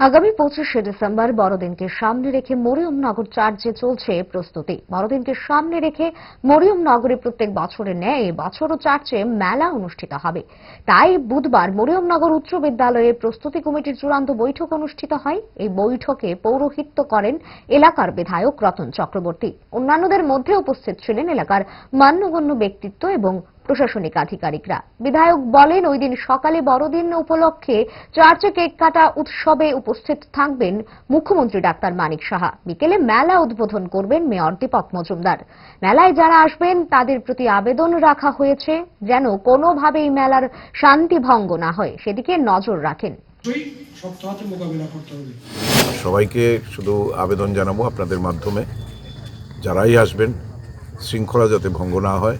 আগামী পঁচিশে ডিসেম্বর বড়দিনকে সামনে রেখে মরিয়মনগর চার্চে চলছে প্রস্তুতি। বড়দিনকে সামনে রেখে মরিয়মনগরে প্রত্যেক বছরের ন্যায় বছরও চার্চে মেলা অনুষ্ঠিত হবে। তাই বুধবার মরিয়মনগর উচ্চ বিদ্যালয়ে প্রস্তুতি কমিটির চূড়ান্ত বৈঠক অনুষ্ঠিত হয়। এই বৈঠকে পৌরোহিত্য করেন এলাকার বিধায়ক রতন চক্রবর্তী। অন্যান্যদের মধ্যে উপস্থিত ছিলেন এলাকার মান্যগণ্য ব্যক্তিত্ব এবং প্রশাসনিক আধিকারিকরা। বিধায়ক বলেন ওই দিন সকালে বড়দিন উপলক্ষে চার্চে কেক কাটা উৎসবে উপস্থিত থাকবেন মুখ্যমন্ত্রী ডাক্তার মানিক সাহা। বিকেলে মেলা উদ্বোধন করবেন মেয়র দীপক মজুমদার। মেলায় যারা আসবেন তাদের প্রতি আবেদন রাখা হয়েছে যেন কোনোভাবেই মেলার শান্তি ভঙ্গ না হয়। সেদিকে নজর রাখেন। সবাইকে শুধু আবেদন জানাব আপনাদের মাধ্যমে। যারাই আসবেন শৃঙ্খলা যাতে ভঙ্গ না হয়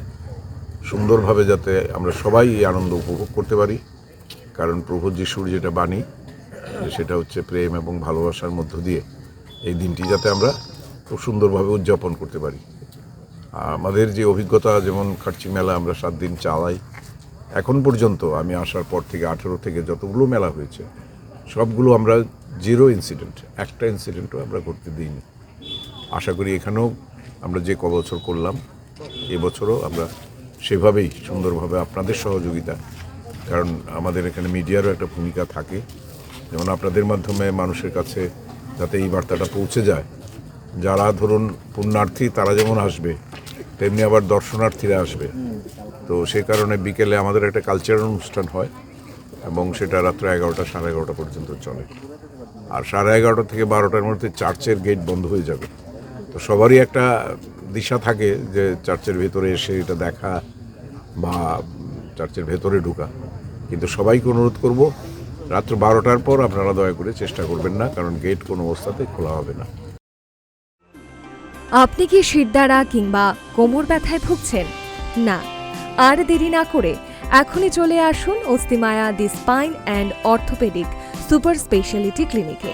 সুন্দরভাবে যাতে আমরা সবাই এই আনন্দ উপভোগ করতে পারি। কারণ প্রভু যিশুর যেটা বাণী, সেটা হচ্ছে প্রেম এবং ভালোবাসার মধ্য দিয়ে এই দিনটি যাতে আমরা খুব সুন্দরভাবে উদযাপন করতে পারি। আমাদের যে অভিজ্ঞতা, যেমন খাটচি মেলা আমরা সাত দিন চালাই। এখন পর্যন্ত আমি আসার পর থেকে আঠেরো থেকে যতগুলো মেলা হয়েছে, সবগুলো আমরা জিরো ইনসিডেন্ট একটা ইনসিডেন্টও আমরা করতে দিইনি। আশা করি এখানেও আমরা যে কবছর করলাম, এবছরও আমরা সেভাবেই সুন্দরভাবে আপনাদের সহযোগিতা। কারণ আমাদের এখানে মিডিয়ারও একটা ভূমিকা থাকে। যেমন আপনাদের মাধ্যমে মানুষের কাছে যাতে এই বার্তাটা পৌঁছে যায়। যারা ধরুন পুণ্যার্থী, তারা যেমন আসবে, তেমনি আবার দর্শনার্থীরা আসবে। তো সে কারণে বিকেলে আমাদের একটা কালচারাল অনুষ্ঠান হয় এবং সেটা রাত্র এগারোটা, সাড়ে এগারোটা পর্যন্ত চলে। আর সাড়ে এগারোটা থেকে বারোটার মধ্যে চার্চের গেট বন্ধ হয়ে যাবে। তো সবারই একটা দিশা থাকে যে চার্চের ভেতরে এসে এটা দেখা বা চার্চের ভেতরে ঢোকা। কিন্তু সবাইকে অনুরোধ করব, রাত্র বারোটার পর আপনারা দয়া করে চেষ্টা করবেন না, কারণ গেট কোনো অবস্থাতে খোলা হবে না। আপনি কি শিরদাঁড়া কিংবা কোমর ব্যথায় ভুগছেন? না। আর দেরি না করে এখনই চলে আসুন Asthimaya the spine and orthopaedic super speciality ক্লিনিকে।